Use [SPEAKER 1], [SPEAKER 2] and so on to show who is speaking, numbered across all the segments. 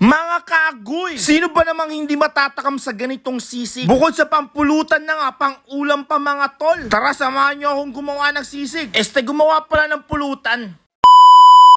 [SPEAKER 1] Mga kagoy! Sino ba namang hindi matatakam sa ganitong sisig? Bukod sa pampulutan na nga, pang ulam pa mga tol. Tara, samahan nyo akong gumawa ng sisig. Este, gumawa pala ng pulutan.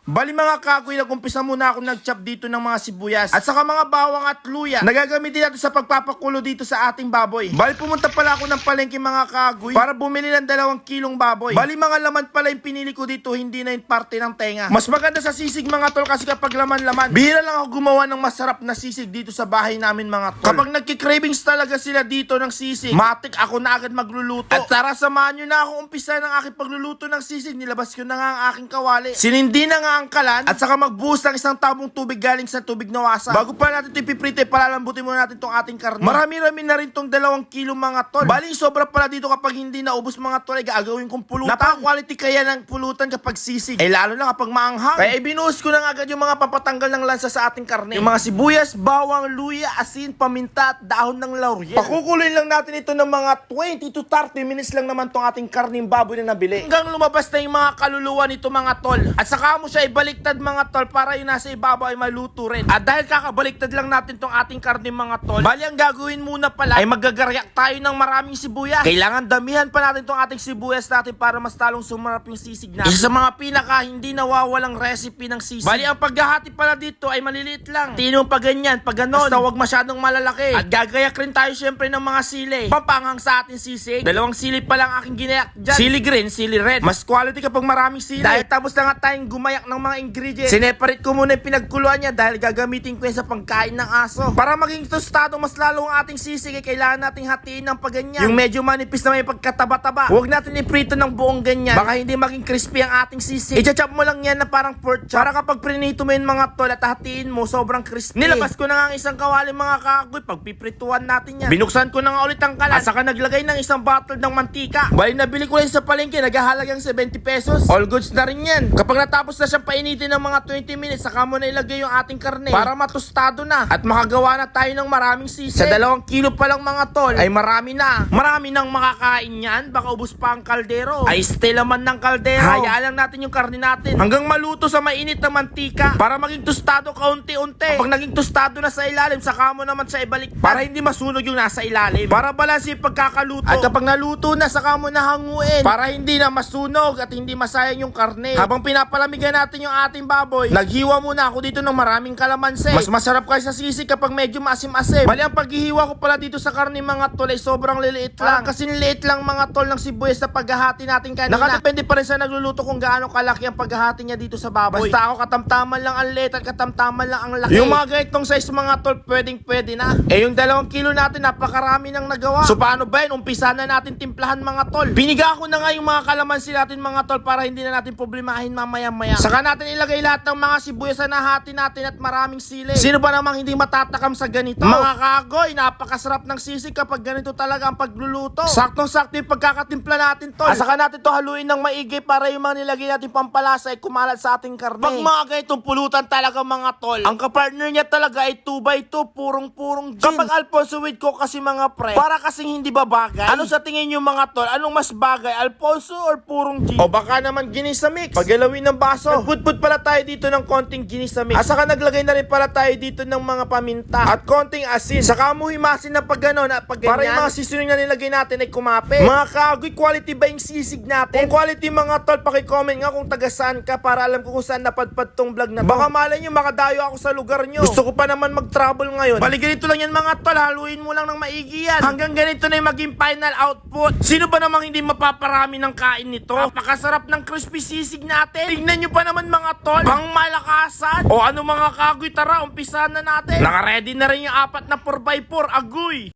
[SPEAKER 1] Bali mga kagoy, nag-umpisa muna ako nag-chop dito ng mga sibuyas at saka mga bawang at luya. Nagagamitin natin sa pagpapakulo dito sa ating baboy. Bali pumunta pala ako ng palengke mga kagoy para bumili ng dalawang kilong baboy. Bali mga laman pala yung pinili ko dito, hindi na yung parte ng tenga. Mas maganda sa sisig mga tol kasi kapag laman-laman, bihira lang ako gumawa ng masarap na sisig dito sa bahay namin mga tol. Kapag nagki-cravings talaga sila dito ng sisig, matik ako na agad magluluto. At tara samahan nyo na ako umpisa ng aking pagluluto ng sisig. Nilabas ko na nga ang aking kawali. Sinindi na nga ang kalan at saka magbuhos ng isang tabong tubig galing sa tubig na wasa. Bago pa natin ito ipiprito, palalambutin muna natin tong ating karne. Marami-rami na rin tong dalawang kilo mga tol. Bali, sobra pala dito kapag hindi naubos mga tol, ay gagawin kong pulutan. Napaka-quality kaya ng pulutan kapag sisig. Eh lalo na kapag maanghang. Kaya ibinuhos ko na agad yung mga papatanggal ng lansa sa ating karne. Yung mga sibuyas, bawang, luya, asin, paminta at dahon ng laurel. Pakukuloy lang natin ito ng mga 20 to 30 minutes lang naman tong ating karning baboy na nabili. Hanggang lumabas na yung mga kaluluwa nito mga tol. At saka mo siya ibaliktad mga tol para yung nasa ibabaw ay maluto rin. At dahil kakabaliktad lang natin tong ating karne mga tol, bali ang gagawin muna pala ay magagaryak tayo ng maraming sibuyas. Kailangan damihan pa natin tong ating sibuyas natin para mas talong sumarap yung sisig natin. Isa sa mga pinaka hindi nawawalang recipe ng sisig. Bali ang paghahati pala dito ay maliliit lang. Tino pa ganyan, pag ganon. Basta huwag masyadong malalaki. At gagayak rin tayo syempre ng mga sili. Papangang sa ating sisig. Dalawang sili pa lang aking ginayak dyan. Sili green, sili red. Mas quality kapag maraming sili. Dahil tapos na nga tayong gumayak ng mga ingredients. Sineparate ko muna yung pinagkuluan niya dahil gagamitin ko yan sa pagkain ng aso. Para maging tostado mas lalo ang ating sisig, eh, kailangan nating hatiin ng paganyan. Yung medyo manipis na may pagkataba-taba. Huwag natin iprito ng buong ganyan. Baka hindi maging crispy ang ating sisig. I-chop mo lang yan na parang pork chop. Para kapag prinito mo yung mga tol at hatiin mo, sobrang crispy. Nilabas ko na nga ang isang kawali mga kagoy. Pagpiprituan natin yan. Binuksan ko na nga ulit ang kalan. At saka naglagay ng isang bottle ng mantika. Bali nabili ko lang sa palengke, naghahalagang 70 pesos. All goods na rin yan. Kapag natapos na siyang painitin ng mga 20 minutes, saka mo na ilagay yung ating karne para matostado na. At makagawa na tayo ng maraming sisig. Sa dalawang kilo pa lang mga tol, ay marami na. Marami nang makakain yan. Baka ubos pa ang kaldero. Ay stay laman ng kaldero. Hayaan lang natin yung karne natin. Hanggang maluto sa mainit na mantika. Para maging tostado kaunti-unti. Kapag naging tostado na sa ilalim, saka mo naman sa ibalik para hindi masunog yung nasa ilalim. Para balanse yung pagkakaluto. At kapag naluto na, saka mo na hanguin. Para hindi na masunog at hindi masayang yung karne. Habang pinapalamigan natin yung ating baboy, naghiwa muna ako dito ng maraming kalamansi. Mas masarap kasi sa sisig kapag medyo maasim-asim. Bali ang paghihiwa ko pala dito sa karne mga tol ay sobrang liliit lang. Kasi liit lang mga tol ng sibuyas sa paghahati natin kanina. Nakadepende pa rin sa nagluluto kung gaano kalaki ang paghahati niya dito sa baboy. Basta ako katamtaman lang ang liit at katamtaman lang ang laki. Yung mga ganitong size mga tol, pwedeng pwede na. Eh yung dalawang kilo natin, napakarami nang nagawa. So paano ba yun? Umpisa na natin timplahan mga tol. Biniga ko na nga yung mga kalamansi natin mga tol para hindi na natin problemahin mamaya-maya. Saka natin ilagay lahat ng mga sibuyas na nahati natin at maraming sili. Sino ba namang hindi matatakam sa ganito? Mga kagoy, napakasarap ng sisig kapag ganito talaga ang pagluluto. Saktong-sakto yung pagkakatimpla natin tol. At saka natin to haluin ng maigi para yung mga nilagay natin pampalasa ay kumalat sa ating karne. Pag mga ganitong pulutan talaga mga tol, ang kapartner niya talaga ay 2x2, purong-purong gin. Kapag Alfonso with ko kasi mga pre, para kasing hindi ba bagay? Ano sa tingin niyo mga tol? Anong mas bagay, Alfonso or purong gin? O baka naman ginisa mix. Pagalawin ng baso. Nagputput pala tayo dito ng konting ginisa mix. At saka naglagay na rin pala tayo dito ng mga paminta at konting asin. Saka mo himasin na pag gano'n at pag ganyan. Para yung mga seasoning na nilagay natin ay kumape. Mga kagoy, quality ba yung sisig natin? Kung quality mga tol, pakicomment nga kung taga saan ka para alam ko kung saan napadpad tong vlog na to. Baka malay nyo, makadayo ako sa lugar nyo. Gusto ko pa naman mag-travel ngayon. Bali ganito lang yan mga tol, haluin mo lang ng maigi yan. Hanggang ganito na yung maging final output. Sino ba namang hindi mapaparami ng kain nito? Napakasarap ng crispy sisig natin. Tingnan nyo pa naman mga tol, pang malakasan. O ano mga kagoy, tara, umpisahan na natin. Naka-ready na rin yung apat na 4x4, agoy.